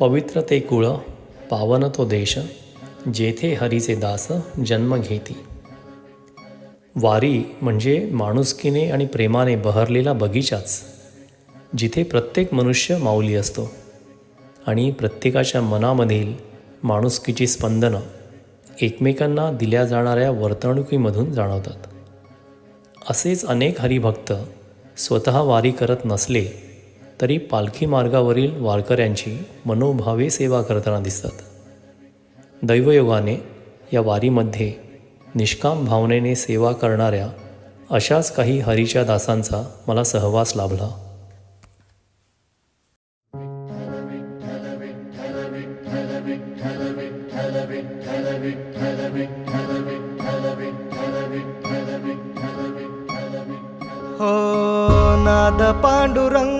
पवित्र ते कुळ पावन तो देश जेथे हरीचे दास जन्म घेती. वारी म्हणजे माणुसकीने आणि प्रेमाने बहरलेला बगीचाच जिथे प्रत्येक मनुष्य माऊली असतो आणि प्रत्येकाच्या मनामधील माणुसकीची स्पंदनं एकमेकांना दिल्या जाणाऱ्या वर्तणुकीमधून जाणवतात. असेच अनेक हरिभक्त स्वतः वारी करत नसले तरी पालखी मार्गावरील वारकऱ्यांची मनोभावे सेवा करताना दिसतात. दैवयोगाने या वारीमध्ये निष्काम भावनेने सेवा करणाऱ्या अशाच काही हरीच्या दासांचा मला सहवास लाभला. हो नाद पांडुरंग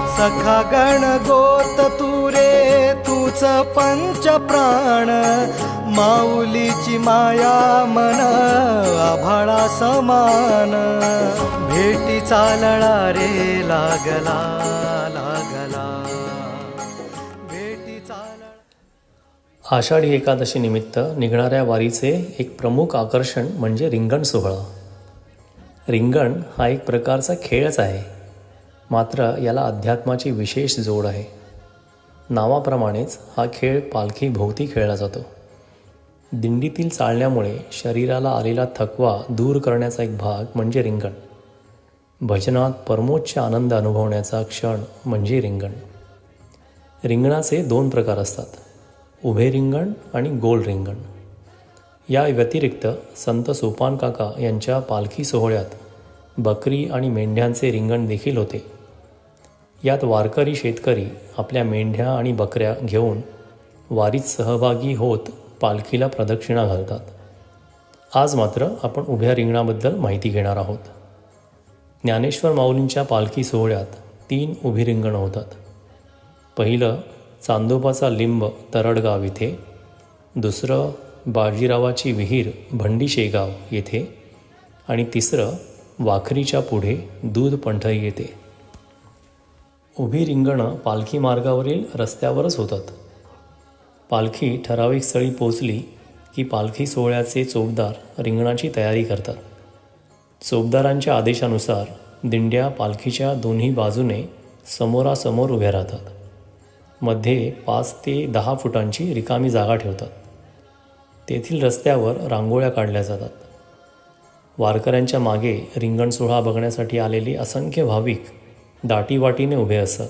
सखा गण गोत तुरे तूच पंच प्राण. माऊलीची माया मन आभाळा समान. भेटी चालणा रे लागला लागला. भेटी चालणा आषाढी एकादशी निमित्त निघणाऱ्या वारीचे एक प्रमुख आकर्षण म्हणजे रिंगण सोहळा. रिंगण हा एक प्रकारचा खेळच आहे. मात्र याला अध्यात्माची विशेष जोड आहे. नावाप्रमाणेच हा खेळ पालखी भोवती खेळला जातो. दिंडीतील चालण्यामुळे शरीराला आलेला थकवा दूर करण्याचा एक भाग म्हणजे रिंगण. भजनात परमोच्च आनंद अनुभवण्याचा क्षण म्हणजे रिंगण. रिंगणाचे दोन प्रकार असतात उभे रिंगण आणि गोल रिंगण. या व्यतिरिक्त संत सोपान काका यांच्या पालखी सोहळ्यात बकरी आणि मेंढ्यांचे रिंगण देखील होते. यात वारकरी शेतकरी आपल्या मेंढ्या आणि बकऱ्या घेऊन वारीत सहभागी होत पालखीला प्रदक्षिणा घालतात. आज मात्र आपण उभ्या रिंगणाबद्दल माहिती घेणार आहोत. ज्ञानेश्वर माऊलींच्या पालखी सोहळ्यात तीन उभी रिंगणं होतात. पहिलं चांदोबाचा लिंब तरडगाव येथे दुसरं बाजीरावाची विहीर भंडी शेगाव येथे आणि तिसरं वाखरीच्या पुढे दूध पंठई येते. उभी रिंगणं पालखी मार्गावरील रस्त्यावरच होतात. पालखी ठराविक स्थळी पोचली की पालखी सोहळ्याचे चोपदार रिंगणाची तयारी करतात. चोपदारांच्या आदेशानुसार दिंड्या पालखीच्या दोन्ही बाजूने समोरासमोर उभ्या राहतात. मध्ये पाच ते दहा फुटांची रिकामी जागा ठेवतात. तेथील रस्त्यावर रांगोळ्या काढल्या जातात. वारकऱ्यांच्या मागे रिंगण सोहळा बघण्यासाठी आलेले असंख्य भाविक दाटीवाटीने उभे असतात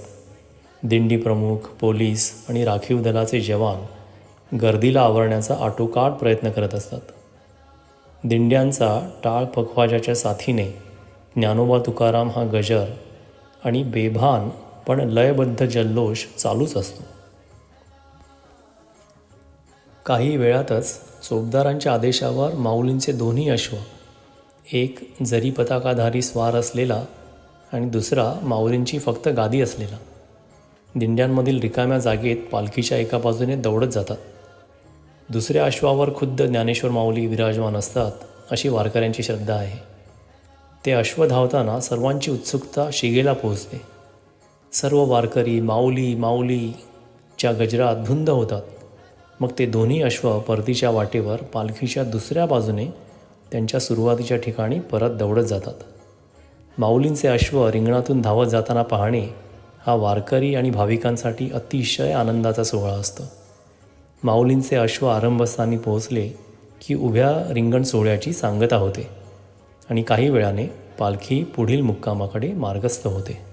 दिंडी प्रमुख पोलीस आणि राखीव दलाचे जवान गर्दीला आवरण्याचा आटोकाट प्रयत्न करत असतात. दिंड्यांचा टाळ पखवाजाच्या साथीने ज्ञानोबा तुकाराम हा गजर आणि बेभान पण लयबद्ध जल्लोष चालूच असतो. काही वेळातच चोपदारांच्या आदेशावर माऊलींचे दोन्ही अश्व एक जरी पताकाधारी स्वार असलेला आणि दुसरा माऊलींची फक्त गादी असलेला. दिंड्यांमधील रिकाम्या जागेत पालखीच्या एका बाजूने दौडत जातात. दुसऱ्या अश्वावर खुद्द ज्ञानेश्वर माऊली विराजमान असतात अशी वारकऱ्यांची श्रद्धा आहे. ते अश्व धावताना सर्वांची उत्सुकता शिगेला पोहोचते. सर्व वारकरी माऊली माऊलीच्या गजरात धुंद होतात. मग ते दोन्ही अश्व परतीच्या वाटेवर पालखीच्या दुसऱ्या बाजूने त्यांच्या सुरुवातीच्या ठिकाणी परत दौडत जातात. माऊलींचे अश्व रिंगणातून धावत जाताना पाहणे हा वारकरी आणि भाविकांसाठी अतिशय आनंदाचा सोहळा असतो. माऊलींचे अश्व आरंभस्थानी पोहोचले की उभ्या रिंगण सोहळ्याची सांगता होते आणि काही वेळाने पालखी पुढील मुक्कामाकडे मार्गस्थ होते.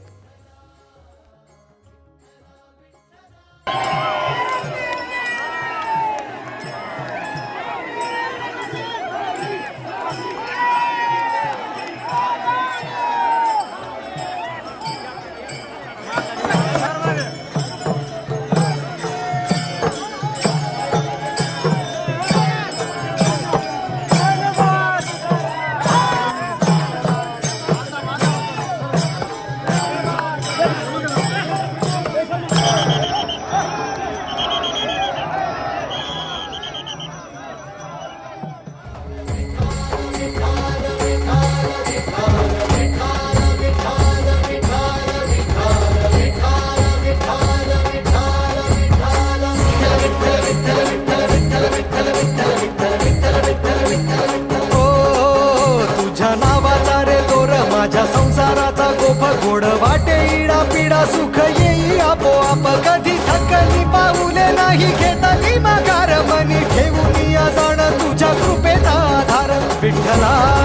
माझ्या संसाराचा गोप गोड वाटे इडा पिडा सुख येई आपोआप कधी थकली पाऊले नाही घेतली माघार मनी ठेवून या जाण तुझ्या कृपेचा आधार. विठ्ठला